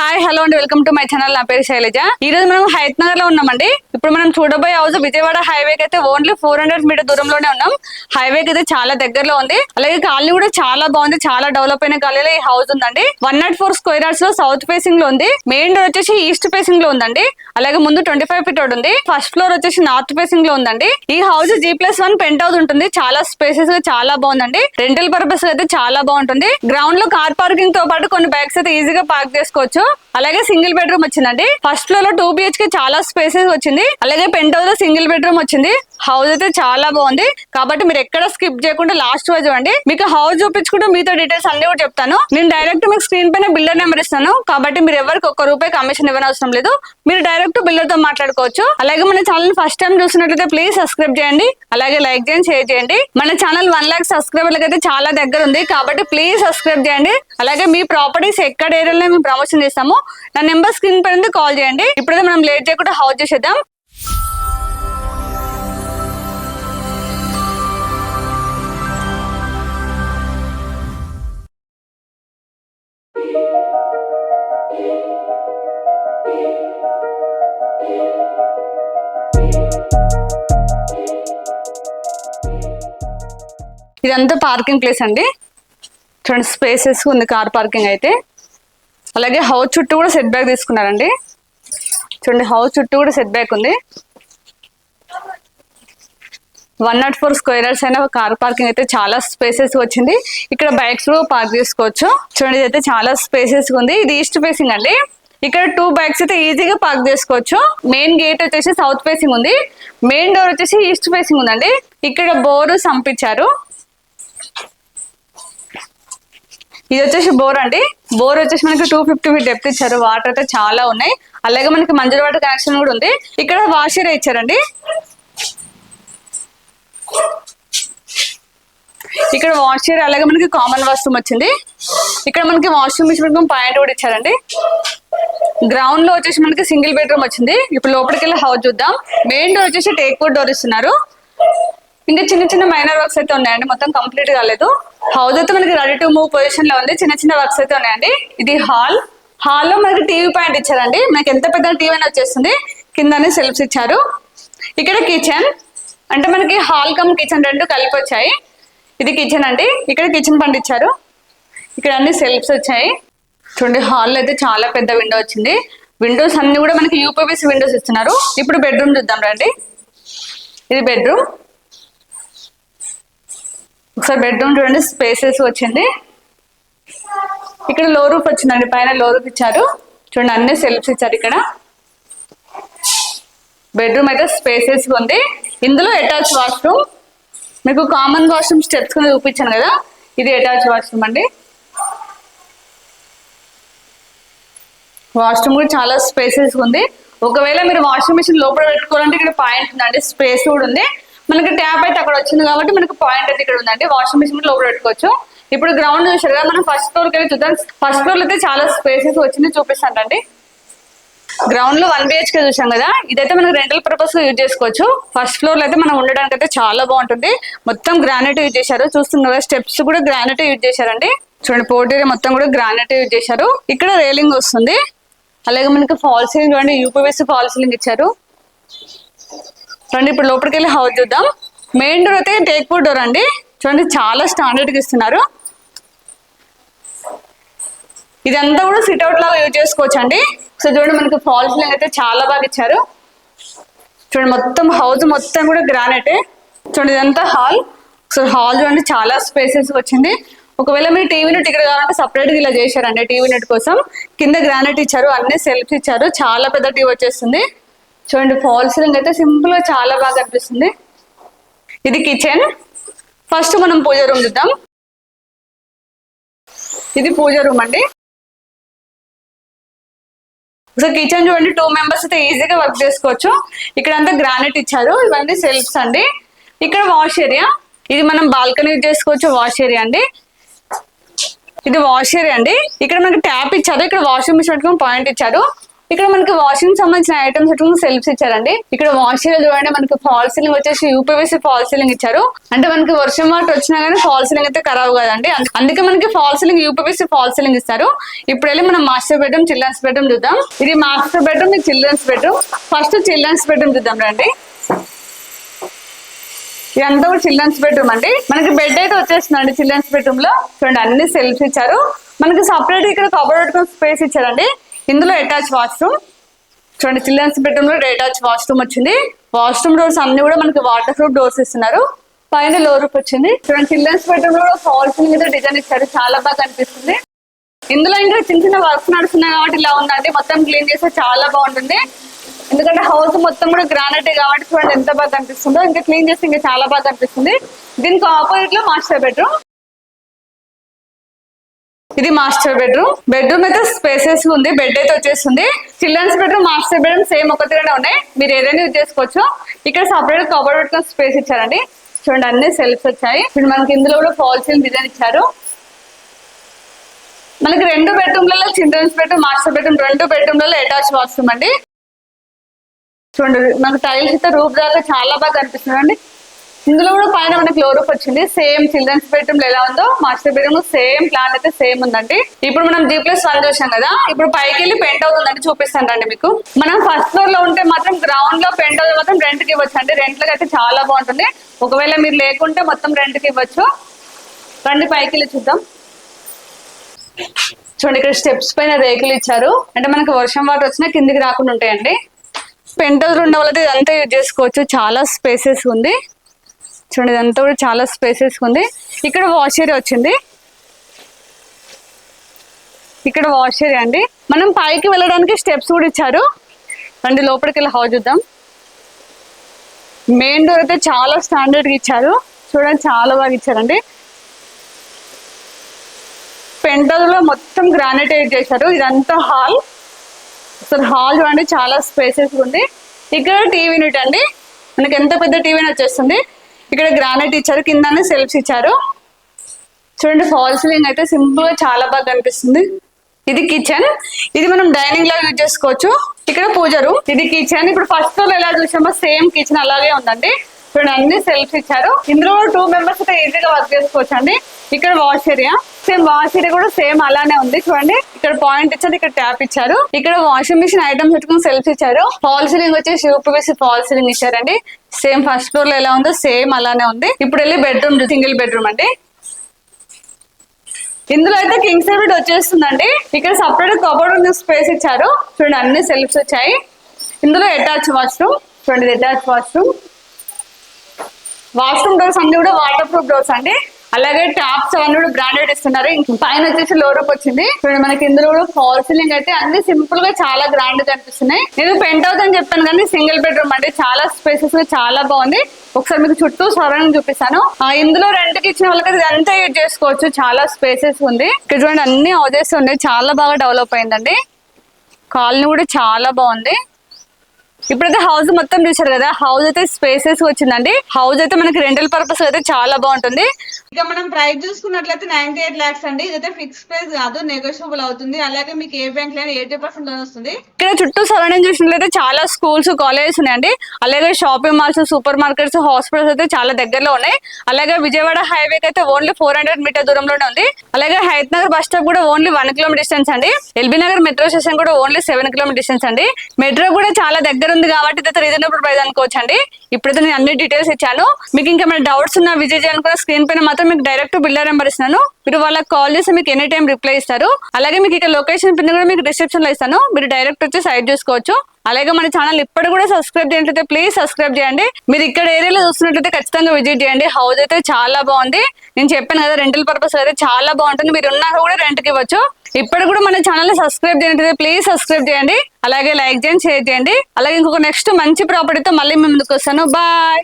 Hi hello అండి welcome to my channel నా పేరు శైలజ. ఈ రోజు మనం హైత్ నగర్లో ఉన్నామండి. ఇప్పుడు మనం చూడబోయే హౌస్ విజయవాడ హైవే అయితే ఓన్లీ ఫోర్ హండ్రెడ్ మీటర్ దూరంలోనే ఉన్నాం. హైవే అయితే చాలా దగ్గరలో ఉంది. అలాగే కాలనీ కూడా చాలా బాగుంది. చాలా డెవలప్ అయిన కాలనీలో ఈ హౌస్ ఉందండి. వన్ నాట్ ఫోర్ స్క్వేర్ యార్డ్స్లో సౌత్ ఫేసింగ్లో ఉంది. మెయిన్ డోర్ వచ్చేసి ఈస్ట్ ఫేసింగ్లో ఉందండి. అలాగే ముందు ట్వంటీ ఫైవ్ ఫీట్ రోడ్ ఉంది. ఫస్ట్ ఫ్లోర్ వచ్చేసి నార్త్ ఫేసింగ్లో ఉందండి. ఈ house G plus one penthouse ఉంటుంది. చాలా స్పేసెస్గా చాలా బాగుందండి. రెంటల్ పర్పస్ అయితే చాలా బాగుంటుంది. గ్రౌండ్లో కార్ పార్కింగ్తో పాటు కొన్ని బైక్స్ అయితే ఈజీగా పార్క్ చేసుకోవచ్చు. అలాగే సింగిల్ బెడ్రూమ్ వచ్చిందండి. ఫస్ట్ ఫ్లోర్లో టూ బిహెచ్కే చాలా స్పేసెస్ వచ్చింది. అలాగే పెంట్ హౌస్లో సింగిల్ బెడ్రూమ్ వచ్చింది. హౌస్ అయితే చాలా బాగుంది. కాబట్టి మీరు ఎక్కడ స్కిప్ చేయకుండా లాస్ట్ వరకు చూడండి. మీకు హౌస్ చూపించుకుంటూ మీతో డీటెయిల్స్ అన్ని కూడా చెప్తాను. నేను డైరెక్ట్ మీకు స్క్రీన్ పైన బిల్డర్ నెంబర్ ఇస్తాను. కాబట్టి మీరు ఎవరికి ఒక్క రూపాయి కమిషన్ ఇవ్వని అవసరం లేదు. మీరు డైరెక్ట్ బిల్డర్తో మాట్లాడుకోవచ్చు. అలాగే మన ఛానల్ ఫస్ట్ టైం చూసినట్లయితే ప్లీజ్ సబ్స్క్రైబ్ చేయండి. అలాగే లైక్ చేయండి షేర్ చేయండి. మన ఛానల్ వన్ లాక్ సబ్స్క్రైబర్లకు అయితే చాలా దగ్గర ఉంది. కాబట్టి ప్లీజ్ సబ్స్క్రైబ్ చేయండి. అలాగే మీ ప్రాపర్టీస్ ఎక్కడ ఏరియాలో మేము ప్రమోషన్ చేస్తాము నా నెంబర్ స్క్రీన్ పైన కాల్ చేయండి. ఇప్పుడైతే మనం లేట్ చేయకుండా హౌస్ చేసేద్దాం. ఇదంతా పార్కింగ్ ప్లేస్ అండి. చూడండి స్పేసెస్ ఉంది కార్ పార్కింగ్ అయితే. అలాగే హౌస్ చుట్టూ కూడా సెట్ బ్యాక్ తీసుకున్నారండి. చూడండి హౌస్ చుట్టూ కూడా సెట్ బ్యాక్ ఉంది. One naught four square yards అయిన కార్ పార్కింగ్ అయితే చాలా స్పేసెస్ వచ్చింది. ఇక్కడ బైక్స్ కూడా పార్క్ చేసుకోవచ్చు. చూడండి ఇది అయితే చాలా స్పేసెస్ ఉంది. ఇది ఈస్ట్ ఫేసింగ్ అండి. ఇక్కడ టూ బైక్స్ అయితే ఈజీగా పార్క్ చేసుకోవచ్చు. మెయిన్ గేట్ వచ్చేసి సౌత్ ఫేసింగ్ ఉంది. మెయిన్ డోర్ వచ్చేసి ఈస్ట్ ఫేసింగ్ ఉందండి. ఇక్కడ బోరు సంపించారు. ఇది వచ్చేసి బోర్ అండి. బోర్ వచ్చేసి మనకి టూ ఫిఫ్టీ ఫీట్ డెప్త్ ఇచ్చారు. వాటర్ అయితే చాలా ఉన్నాయి. అలాగే మనకి మంజుల వాటర్ కనెక్షన్ కూడా ఉంది. ఇక్కడ వాషర్ ఇచ్చారండి. ఇక్కడ వాషర్ అలాగే మనకి కామన్ వాష్రూమ్ వచ్చింది. ఇక్కడ మనకి వాష్రూమ్ మిషన్ పాయింట్ కూడా ఇచ్చారండి. గ్రౌండ్లో వచ్చేసి మనకి సింగిల్ బెడ్రూమ్ వచ్చింది. ఇప్పుడు లోపలికి వెళ్ళి హౌస్ చూద్దాం. మెయిన్ డోర్ వచ్చేసి టేక్ వుడ్ డోర్ ఇస్తున్నారు. ఇంకా చిన్న చిన్న మైనర్ వర్క్స్ అయితే ఉన్నాయండి. మొత్తం కంప్లీట్ కాలేదు. హౌస్ అయితే మనకి రెడీ టు మూవ్ పొజిషన్లో ఉంది. చిన్న చిన్న వర్క్స్ అయితే ఉన్నాయండి. ఇది హాల్. హాల్లో మనకి టీవీ పాయింట్ ఇచ్చారండి. మనకి ఎంత పెద్ద టీవీ అని వచ్చేస్తుంది. కిందనే సెల్ఫ్స్ ఇచ్చారు. ఇక్కడ కిచెన్ అంటే మనకి హాల్ కమ్ కిచెన్ రెండు కలిపి వచ్చాయి. ఇది కిచెన్ అండి. ఇక్కడ కిచెన్ పండించారు ఇక్కడ అన్ని సెల్ఫ్స్ వచ్చాయి. చూడండి హాల్ అయితే చాలా పెద్ద విండో వచ్చింది. విండోస్ అన్ని కూడా మనకి యూపీవీసీ విండోస్ ఇస్తున్నారు. ఇప్పుడు బెడ్రూమ్ చూద్దాం రండి. ఇది బెడ్రూమ్ ఒకసారి బెడ్రూమ్ చూడండి స్పేసెస్ వచ్చింది. ఇక్కడ లో రూఫ్ వచ్చిందండి పైన లో రూఫ్ ఇచ్చారు. చూడండి అన్ని సెల్ఫ్స్ ఇచ్చారు ఇక్కడ. బెడ్రూమ్ అయితే స్పేసెస్ ఉంది. ఇందులో అటాచ్ వాష్రూమ్. మీకు కామన్ వాష్రూమ్ స్టెప్స్ కింద చూపించాను కదా ఇది అటాచ్ వాష్రూమ్ అండి. వాష్రూమ్ కూడా చాలా స్పేసెస్ ఉంది. ఒకవేళ మీరు వాషింగ్ మిషన్ లోపల పెట్టుకోవాలంటే ఇక్కడ పాయింట్ ఉందండి స్పేస్ కూడా ఉంది. మనకి ట్యాప్ అయితే అక్కడ వచ్చింది కాబట్టి మనకి పాయింట్ అయితే ఇక్కడ ఉందండి. వాషింగ్ మిషన్ లోపల పెట్టుకోవచ్చు. ఇప్పుడు గ్రౌండ్ చూసారు కదా మనం ఫస్ట్ ఫ్లోర్కి వెళ్ళి చూద్దాం. ఫస్ట్ ఫ్లోర్ అయితే చాలా స్పేసెస్ వచ్చింది చూపిస్తానండి. గ్రౌండ్లో వన్ బిహెచ్కే చూసాం కదా ఇదైతే మనకి రెంటల్ పర్పస్ యూజ్ చేసుకోవచ్చు. ఫస్ట్ ఫ్లోర్లో అయితే మనం ఉండడానికి అయితే చాలా బాగుంటుంది. మొత్తం గ్రానైట్ యూజ్ చేశారు. చూస్తున్నారు కదా స్టెప్స్ కూడా గ్రానైట్ యూజ్ చేశారండి. చూడండి పోటీ మొత్తం కూడా గ్రానైట్ యూజ్ చేశారు. ఇక్కడ రేలింగ్ వస్తుంది. అలాగే మనకి ఫాల్ సీలింగ్ చూడండి యూపీవీసీ ఫాల్ సీలింగ్ ఇచ్చారు. చూడండి ఇప్పుడు లోపలికి వెళ్ళి హౌస్ చూద్దాం. మెయిన్ డోర్ అయితే టేక్ డోర్ అండి. చూడండి చాలా స్టాండర్డ్గా ఇస్తున్నారు. ఇదంతా కూడా సిట్ అవుట్ లాగా యూజ్ చేసుకోవచ్చు అండి సో చూడండి మనకి ఫాల్ లైన్ అయితే చాలా బాగా ఇచ్చారు. చూడండి మొత్తం హౌస్ మొత్తం కూడా గ్రానైట్ చూడండి ఇదంతా హాల్ సో హాల్ చూడండి చాలా స్పేసెస్ వచ్చింది. ఒకవేళ మీరు టీవీ నెట్ ఇక్కడ కావాలంటే సపరేట్గా ఇలా చేశారండి టీవీ నెట్ కోసం. కింద గ్రానైట్ ఇచ్చారు అన్ని సెల్ఫ్స్ ఇచ్చారు. చాలా పెద్ద టీవీ వచ్చేస్తుంది. చూడండి ఫాల్ సీలింగ్ అయితే సింపుల్గా చాలా బాగా అనిపిస్తుంది. ఇది కిచెన్ ఫస్ట్ మనం పూజ రూమ్ చూద్దాం. ఇది పూజ రూమ్ అండి. సో కిచెన్ చూడండి టూ మెంబర్స్ అయితే ఈజీగా వర్క్ చేసుకోవచ్చు. ఇక్కడ అంతా గ్రానైట్ ఇచ్చారు. ఇవన్నీ సెల్ఫ్స్ అండి. ఇక్కడ వాష్ ఏరియా ఇది మనం బాల్కనీ యూజ్ చేసుకోవచ్చు వాష్ ఏరియా అండి. ఇది వాష్ ఏరియా అండి. ఇక్కడ మనకి ట్యాప్ ఇచ్చారు. ఇక్కడ వాషింగ్ మిషన్ పెట్టుకుని పాయింట్ ఇచ్చారు. ఇక్కడ మనకి వాషింగ్ సంబంధించిన ఐటమ్స్ అట్లా సెల్ఫ్స్ ఇచ్చారండి. ఇక్కడ వాష్ చూడండి మనకి ఫాల్ సీలింగ్ వచ్చేసి యూపీవీసీ ఫాల్ సీలింగ్ ఇచ్చారు. అంటే మనకి వర్షం వాటర్ వచ్చినా కానీ ఫాల్ సీలింగ్ అయితే ఖరాబ్ కదండి. అందుకే మనకి fall ceiling UPVC fall ceiling ఇస్తారు. ఇప్పుడు వెళ్ళి మనం మాస్టర్ బెడ్రూమ్ చిల్డ్రన్స్ బెడ్రూమ్ చూద్దాం. ఇది మాస్టర్ బెడ్రూమ్ ఇది children's bedroom first children's bedroom చూద్దాం రండి. ఇదంతా కూడా చిల్డ్రన్స్ బెడ్రూమ్ అండి. మనకి బెడ్ అయితే వచ్చేస్తుందండి చిల్డ్రన్స్ బెడ్రూమ్లో. చూడండి అన్ని సెల్ఫ్స్ ఇచ్చారు. మనకి సపరేట్ ఇక్కడ కబోర్డ్ స్పేస్ ఇచ్చారండి. ఇందులో అటాచ్ వాష్రూమ్. చూడండి చిల్డ్రన్స్ బెడ్రూమ్లో అటాచ్ వాష్రూమ్ వచ్చింది. వాష్రూమ్ డోర్స్ అన్ని కూడా మనకి వాటర్ ప్రూఫ్ డోర్స్ ఇస్తున్నారు. పైన లో రూప్ వచ్చింది. చూడండి చిల్డ్రన్స్ బెడ్రూమ్లో ఫాల్ మీద డిజైన్ ఇచ్చారు. చాలా బాగా అనిపిస్తుంది ఇందులో ఇంకా చిన్న చిన్న వర్క్స్ నడుస్తున్నాయి కాబట్టి ఇలా ఉందండి. మొత్తం క్లీన్ చేస్తే చాలా బాగుంటుంది. ఎందుకంటే హౌస్ మొత్తం కూడా గ్రానైట్ కాబట్టి చూడండి ఎంత బాగా కనిపిస్తుందో. ఇంకా క్లీన్ చేస్తే ఇంకా చాలా బాగా కనిపిస్తుంది. దీనికి ఆపోజిట్లో మాస్టర్ బెడ్రూమ్. ఇది మాస్టర్ బెడ్రూమ్. బెడ్రూమ్ అయితే స్పేసెస్ ఉంది బెడ్ అయితే వచ్చేస్తుంది. Children's bedroom master bedroom same ఒకటిగానే ఉన్నాయి. మీరు ఏదైనా యూజ్ చేసుకోవచ్చు. ఇక్కడ సపరేట్ కవర్ పెట్టుకుని స్పేస్ ఇచ్చారండి. చూడండి అన్ని సెల్ఫ్స్ వచ్చాయి. ఇప్పుడు మనకి ఇందులో కూడా ఫాల్ సీలింగ్ డిజైన్ ఇచ్చారు. మనకి రెండు బెడ్రూమ్లలో చిల్డ్రన్స్ బెడ్రూమ్ మాస్టర్ బెడ్రూమ్ రెండు బెడ్రూమ్లలో అటాచ్ వాష్రూమ్ అండి. చూడండి మనకు టైల్స్ అయితే రూప్ దాకా చాలా బాగా కనిపిస్తుంది అండి. ఇందులో కూడా పైన మనకి లో వచ్చింది. సేమ్ చిల్డ్రన్స్ బెడ్రూమ్ ఎలా ఉందో మాస్టర్ బెడ్రూమ్ సేమ్ ప్లాన్ అయితే సేమ్ ఉందండి. ఇప్పుడు మనం జీ ప్లస్ వన్ చూసాం కదా ఇప్పుడు పైకి వెళ్ళి పెంట్ అవుతుందండి చూపిస్తాను రండి మీకు. మనం ఫస్ట్ ఫ్లోర్లో ఉంటే మాత్రం గ్రౌండ్లో పెంట్ అవుతుంది మాత్రం రెంట్కి ఇవ్వచ్చు అండి రెంట్ అయితే చాలా బాగుంటుంది. ఒకవేళ మీరు లేకుంటే మొత్తం రెంట్కి ఇవ్వచ్చు. రండి పైకి వెళ్ళి చూద్దాం. చూడండి ఇక్కడ స్టెప్స్ పైన రేకులు ఇచ్చారు. అంటే మనకి వర్షం వాటర్ వచ్చినా కిందికి రాకుండా ఉంటాయండి. పెంట్ హౌస్ ఉన్న వాళ్ళైతే ఇదంతా యూజ్ చేసుకోవచ్చు. చాలా స్పేసెస్ ఉంది. చూడండి ఇదంతా కూడా చాలా స్పేసెస్ ఉంది. ఇక్కడ వాష్ ఏరియా వచ్చింది. ఇక్కడ వాష్ ఏరియా అండి. మనం పైకి వెళ్ళడానికి స్టెప్స్ కూడా ఇచ్చారు. రండి లోపలికి వెళ్ళి హౌస్ చూద్దాం. మెయిన్ డోర్ అయితే చాలా స్టాండర్డ్గా ఇచ్చారు. చూడండి చాలా బాగా ఇచ్చారండి. పెంటల్ మొత్తం గ్రానైట్ చేశారు. ఇదంతా హాల్ అసలు హాల్ చూడండి చాలా స్పేసెస్ ఉంది. ఇక్కడ టీవీ యూనిట్ అండి. మనకి ఎంత పెద్ద టీవీ వచ్చేస్తుంది? ఇక్కడ గ్రానైట్ ఇచ్చారు కిందనే సెల్ఫ్స్ ఇచ్చారు. చూడండి ఫాల్ సీలింగ్ అయితే సింపుల్గా చాలా బాగా కనిపిస్తుంది. ఇది కిచెన్ ఇది మనం డైనింగ్లో యూజ్ చేసుకోవచ్చు. ఇక్కడ పూజ రూమ్ ఇది కిచెన్ ఇప్పుడు ఫస్ట్ ఫ్లోర్ ఎలా చూసామో సేమ్ కిచెన్ అలాగే ఉందండి. చూడండి అన్ని సెల్ఫ్ ఇచ్చారు. ఇందులో టూ మెంబర్స్ అయితే ఈజీగా వర్క్ చేసుకోవచ్చు అండి ఇక్కడ wash area same wash area కూడా సేమ్ అలానే ఉంది. చూడండి ఇక్కడ పాయింట్ ఇచ్చారు ఇక్కడ ట్యాప్ ఇచ్చారు. ఇక్కడ వాషింగ్ మిషన్ ఐటమ్స్ పెట్టుకుని సెల్ఫ్ ఇచ్చారు. ఫాల్ సీలింగ్ వచ్చేసి యూపీవీసీ ఫాల్ సీలింగ్ ఇచ్చారండి. సేమ్ ఫస్ట్ ఫ్లోర్లో ఎలా ఉందో సేమ్ అలానే ఉంది. ఇప్పుడు వెళ్ళి బెడ్రూమ్ సింగిల్ బెడ్రూమ్ అండి. ఇందులో అయితే కింగ్ సైడ్ బెడ్ వచ్చేస్తుందండి. ఇక్కడ సపరేట్ కబోర్డ్ ఉన్న స్పేస్ ఇచ్చారు. చూడండి అన్ని సెల్ఫ్స్ వచ్చాయి. ఇందులో అటాచ్ వాష్రూమ్ చూడండి అటాచ్ వాష్రూమ్ వాష్రూమ్ డోర్స్ అన్ని కూడా వాటర్ ప్రూఫ్ డోర్స్ అండి. అలాగే టాప్స్ అవన్నీ కూడా బ్రాండెడ్ ఇస్తున్నారు. ఇంక పైన వచ్చేసి లో రూప్ వచ్చింది. చూడండి మనకి ఇందులో కూడా ఫాల్ సీలింగ్ అయితే అన్ని సింపుల్గా చాలా గ్రాండ్ కనిపిస్తున్నాయి. అనిపిస్తున్నాయి నేను పెంట్ హౌస్ అని చెప్పాను కానీ సింగిల్ బెడ్రూమ్ అండి. చాలా స్పేసెస్ చాలా బాగుంది. ఒకసారి మీకు చుట్టూ సరౌండింగ్ చూపిస్తాను. ఆ, ఇందులో రెంట్కి ఇచ్చిన వాళ్ళకి ఇదంతా యూజ్ చేసుకోవచ్చు. చాలా స్పేసెస్ ఉంది. ఇక్కడ చూడండి అన్ని హౌజెస్ ఉన్నాయి. చాలా బాగా డెవలప్ అయిందండి. కాలనీ కూడా చాలా బాగుంది. ఇప్పుడైతే హౌస్ మొత్తం చూసారు కదా హౌస్ అయితే స్పేసెస్ వచ్చిందండి. హౌస్ అయితే మనకి రెంటల్ పర్పస్ అయితే చాలా బాగుంటుంది. ఇక మనం ప్రైస్ చూసుకున్నట్లయితే నైన్టీ ఎయిట్ లాక్స్ అండి. ఇదైతే ఫిక్స్ ప్రైస్ కాదు నెగోషియబుల్ అవుతుంది. అలాగే మీకు ఏ బ్యాంక్లో ఎయిటీ పర్సెంట్ లోన్ వస్తుంది. ఇక్కడ చుట్టూ సరౌండింగ్ చూసినట్లయితే చాలా స్కూల్స్ కాలేజెస్ ఉన్నాయండి. అలాగే shopping malls super markets hospitals అయితే చాలా దగ్గరలో ఉన్నాయి. అలాగే విజయవాడ హైవే అయితే ఓన్లీ ఫోర్ హండ్రెడ్ మీటర్ దూరంలోనే ఉంది. అలాగే హైత్ నగర్ బస్ స్టాప్ కూడా ఓన్లీ వన్ కిలోమీటర్ డిస్టెన్స్ అండి. ఎల్బీ నగర్ మెట్రో స్టేషన్ కూడా ఓన్లీ సెవెన్ కిలోమీటర్ డిస్టెన్స్ అండి. మెట్రో కూడా చాలా దగ్గర ఉంది కాబట్టి ఇదైతే రీజనబుల్ ప్రైస్ అనుకోవచ్చు అండి ఇప్పుడైతే నేను అన్ని డీటెయిల్స్ ఇచ్చాను. మీకు ఇంకా ఏమైనా డౌట్స్ ఉన్నా విజిట్ చేయాలనుకున్న స్క్రీన్ పైన మాత్రం మీకు డైరెక్ట్ బిల్డర్ నెంబర్ ఇస్తున్నాను మీరు వాళ్ళకి కాల్ చేసి మీకు ఎనీ టైం రిప్లై ఇస్తారు. అలాగే మీకు ఇక్కడ లొకేషన్ పిన్ కూడా మీకు డిస్క్రిప్షన్లో ఇస్తాను. మీరు డైరెక్ట్ వచ్చి సైడ్ చూసుకోవచ్చు. అలాగే మన ఛానల్ ఇప్పటి కూడా సబ్స్క్రైబ్ చేయట్లయితే ప్లీజ్ సబ్స్క్రైబ్ చేయండి. మీరు ఇక్కడ ఏరియాలో చూస్తున్నట్లయితే ఖచ్చితంగా విజిట్ చేయండి. హౌస్ అయితే చాలా బాగుంది. నేను చెప్పాను కదా రెంటల్ పర్పస్ అయితే చాలా బాగుంటుంది. మీరు ఉన్నా కూడా రెంట్కి ఇవ్వచ్చు. ఇప్పుడు కూడా మన ఛానల్ సబ్స్క్రైబ్ చేయండి ప్లీజ్ సబ్స్క్రైబ్ చేయండి. అలాగే లైక్ చేయండి షేర్ చేయండి. అలాగే ఇంకొక నెక్స్ట్ మంచి ప్రాపర్టీతో మళ్ళీ మేము ముందుకు వస్తాను. బాయ్.